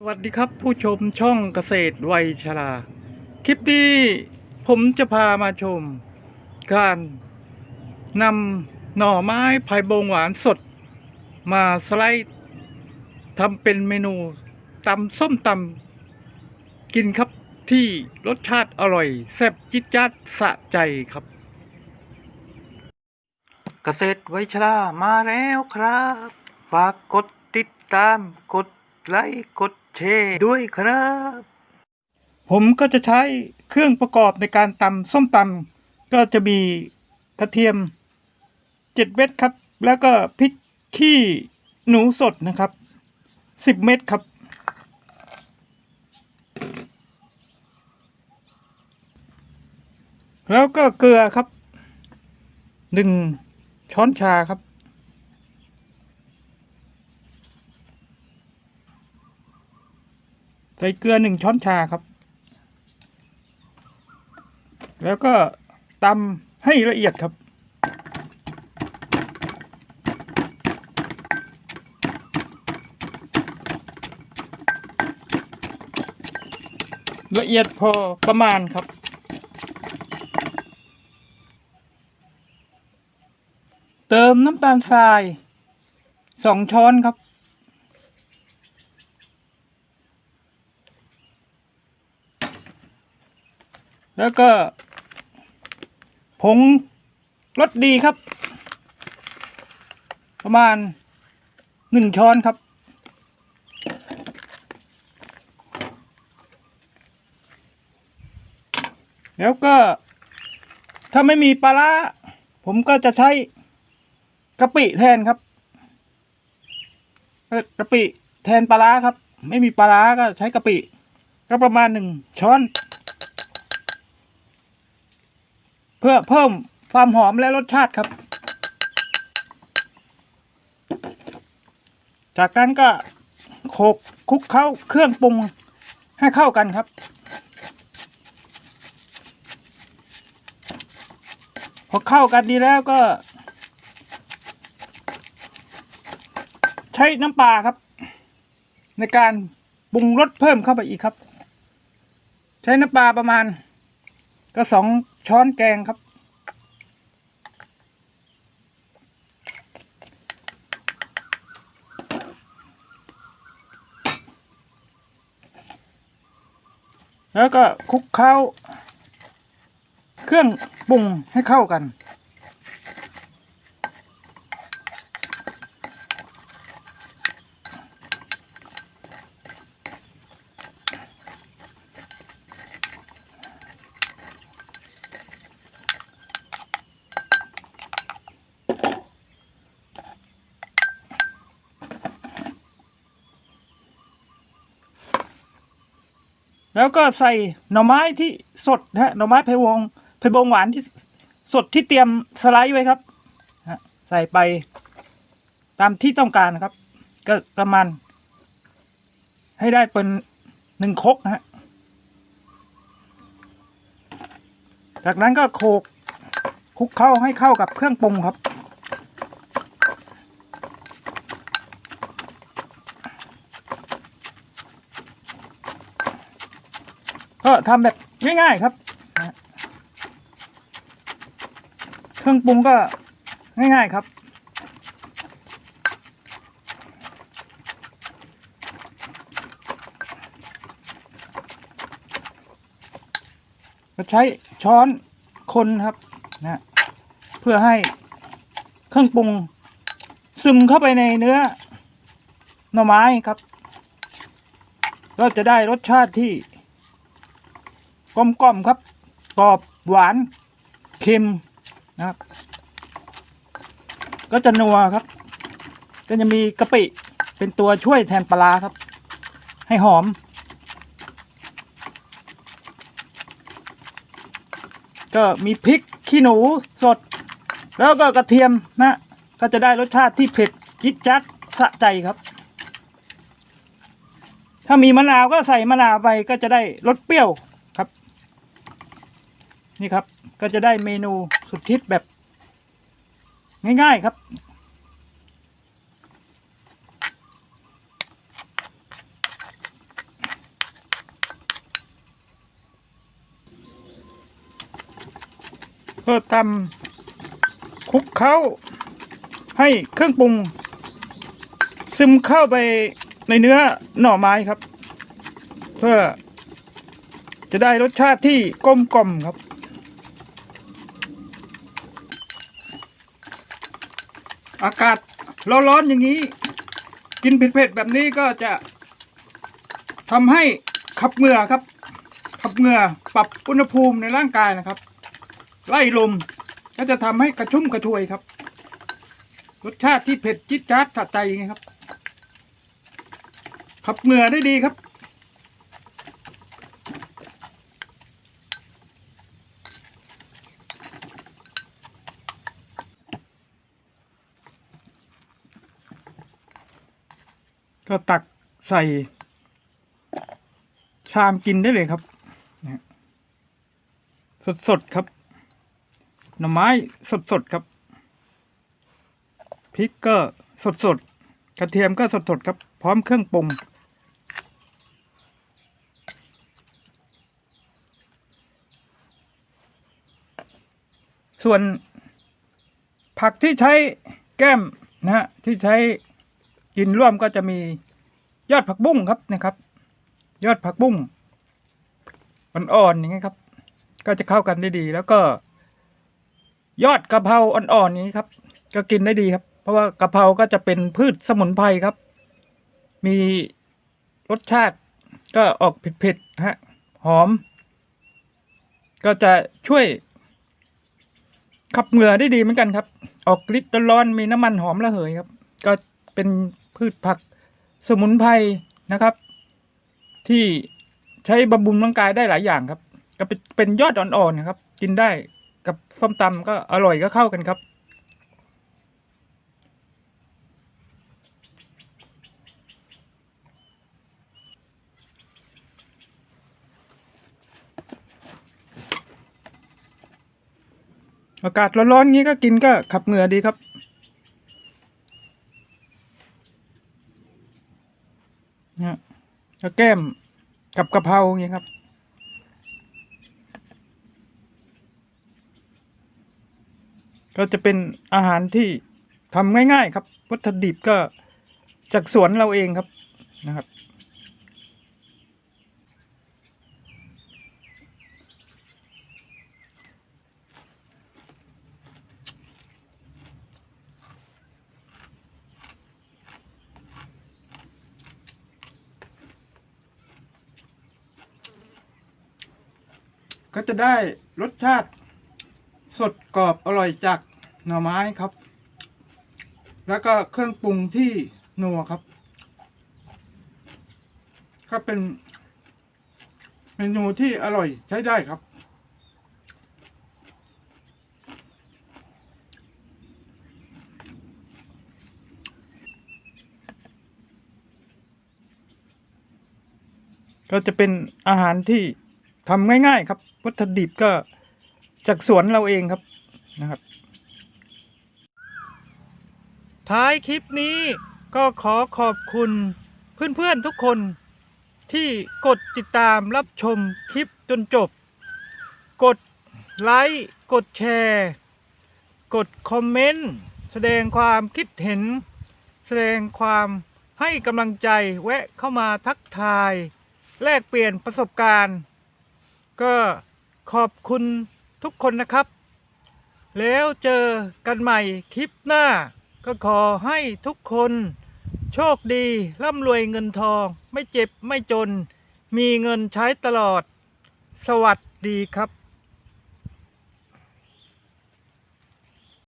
สวัสดีครับผู้ชมช่องเกษตรวัยชรา คลิปนี้ผมจะพามาชม การนำหน่อไม้ไผ่บงหวานสด มาสไลด์ทำเป็นเมนูตำส้มตำกินครับที่รสชาติอร่อย แซ่บจิตจัดสะใจครับ เกษตรไวชรามาแล้วครับ ฝากกดติดตามกดไลค์กด ชร์ด้วยครับ ผมก็จะใช้เครื่องประกอบในการตำส้มตำก็จะมีกระเทียมเจ็ดเม็ดครับ แล้วก็พริกขี้หนูสดนะครับสิบเม็ดครับ แล้วก็เกลือครับหนึ่งช้อนชาครับ ใส่เกลือหนึ่งช้อนชาครับ แล้วก็ตำให้ละเอียดครับ ละเอียดพอประมาณครับเติมน้ำตาลทรายสองช้อนครับ แล้วก็ ผงรสดีครับ ประมาณหนึ่งช้อนครับ แล้วก็ ถ้าไม่มีปลาร้าผมก็จะใช้กะปิแทนครับกะปิแทนปลาร้าครับ ไม่มีปลาร้าก็ใช้กะปิก็ประมาณหนึ่งช้อน เพื่อเพิ่มความหอมและรสชาติครับ จากนั้นก็โขกคลุกเข้าเครื่องปรุงให้เข้ากันครับ พอเข้ากันดีแล้วก็ ใช้น้ำปลาครับ ในการปรุงรสเพิ่มเข้าไปอีกครับ ใช้น้ำปลาประมาณ ก็สอง ช้อนแกงครับ แล้วก็คลุกเคล้า เครื่องปรุงให้เข้ากัน แล้วก็ใส่หน่อไม้ที่สดนะฮะหน่อไม้ไผ่วงไผ่บงหวานที่สดที่เตรียมสไลด์ไว้ครับใส่ไปตามที่ต้องการนะครับ ก็ประมาณ ให้ได้เป็นหนึ่งครกนะฮะจากนั้นก็โขกคลุกเข้าให้เข้ากับเครื่องปรุงครับ ก็ทำแบบง่ายๆครับ เครื่องปรุงก็ง่ายๆครับก็ใช้ช้อนคนครับนะฮะเพื่อให้เครื่องปรุงซึมเข้าไปในเนื้อหน่อไม้ครับ ก็จะได้รสชาติที่ กลมกล่อมครับกรอบหวานเค็มนะครับ ก็จะนัวครับ ก็จะมีกะปิเป็นตัวช่วยแทนปลาครับ ให้หอม ก็มีพริกขี้หนูสด แล้วก็กระเทียมนะ ก็จะได้รสชาติที่เผ็ดจิ๊ดจัดสะใจครับ ถ้ามีมะนาวก็ใส่มะนาวไปก็จะได้รสเปรี้ยว นี่ครับ ก็จะได้เมนูสุดทิตแบบ ง่ายๆครับเพื่อทำคลุกเขาให้เครื่องปรุง ซึมเข้าไปในเนื้อหน่อไม้ครับ เพื่อจะได้รสชาติที่กลมกล่อมครับ อากาศร้อนๆอย่างนี้ กินเผ็ดๆแบบนี้ก็จะทำให้ขับเหงื่อครับ ขับเหงื่อปรับอุณหภูมิในร่างกายนะครับ ไล่ลมก็จะทำให้กระชุ่มกระชวยครับ รสชาติที่เผ็ดจิ๊ดจ๊าดสะใจไงครับ ขับเหงื่อได้ดีครับ ก็ตักใส่ชามกินได้เลยครับ สดสดๆครับ หน่อไม้สดสดๆครับ พริกก็สดสดๆกระเทียมก็สดสดๆครับ พร้อมเครื่องปรุง ส่วนผักที่ใช้แก้มนะฮะที่ใช้ กินร่วมก็จะมียอดผักบุ้งครับนะครับ ยอดผักบุ้งอ่อนๆอย่างเงี้ครับ ก็จะเข้ากันได้ดี แล้วก็ ยอดกะเพราอ่อนๆอย่างนี้ครับ ก็กินได้ดีครับ เพราะว่ากะเพราก็จะเป็นพืชสมุนไพรครับ มีรสชาติก็ออกเผ็ดๆฮะหอม ก็จะช่วย ขับเหงื่อได้ดีเหมือนกันครับ ออกฤทธิ์ร้อนมีน้ำมันหอมระเหยครับ ก็เป็น พืชผักสมุนไพรนะครับ ที่ใช้บำรุงร่างกายได้หลายอย่างครับ ก็เป็นเป็นยอดอ่อนๆนะครับ กินได้กับส้มตำก็อร่อยก็เข้ากันครับอากาศร้อนๆงี้ก็กินก็ขับเหงื่อดีครับ เนี่ย แล้วแก้มกับกะเพราอย่างเงี้ยครับ ก็จะเป็นอาหารที่ทำง่าย ๆ ครับ วัตถุดิบก็จากสวนเราเองครับนะครับ ก็จะได้รสชาติสดกรอบอร่อยจากหน่อไม้ครับ แล้วก็เครื่องปรุงที่นัวครับ ก็เป็นเมนูที่อร่อยใช้ได้ครับ ก็จะเป็นอาหารที่ทำง่าย ๆ ครับ วัตถุดิบก็จากสวนเราเองครับนะครับ ท้ายคลิปนี้ก็ขอขอบคุณเพื่อนๆทุกคนที่กดติดตามรับชมคลิปจนจบ กดไลค์กดแชร์ กดคอมเมนต์ แสดงความคิดเห็น แสดงความให้กำลังใจแวะเข้ามาทักทาย แลกเปลี่ยนประสบการณ์ ก็ ขอบคุณทุกคนนะครับ แล้วเจอกันใหม่คลิปหน้า ก็ขอให้ทุกคนโชคดีร่ำรวยเงินทอง ไม่เจ็บไม่จน มีเงินใช้ตลอด สวัสดีครับ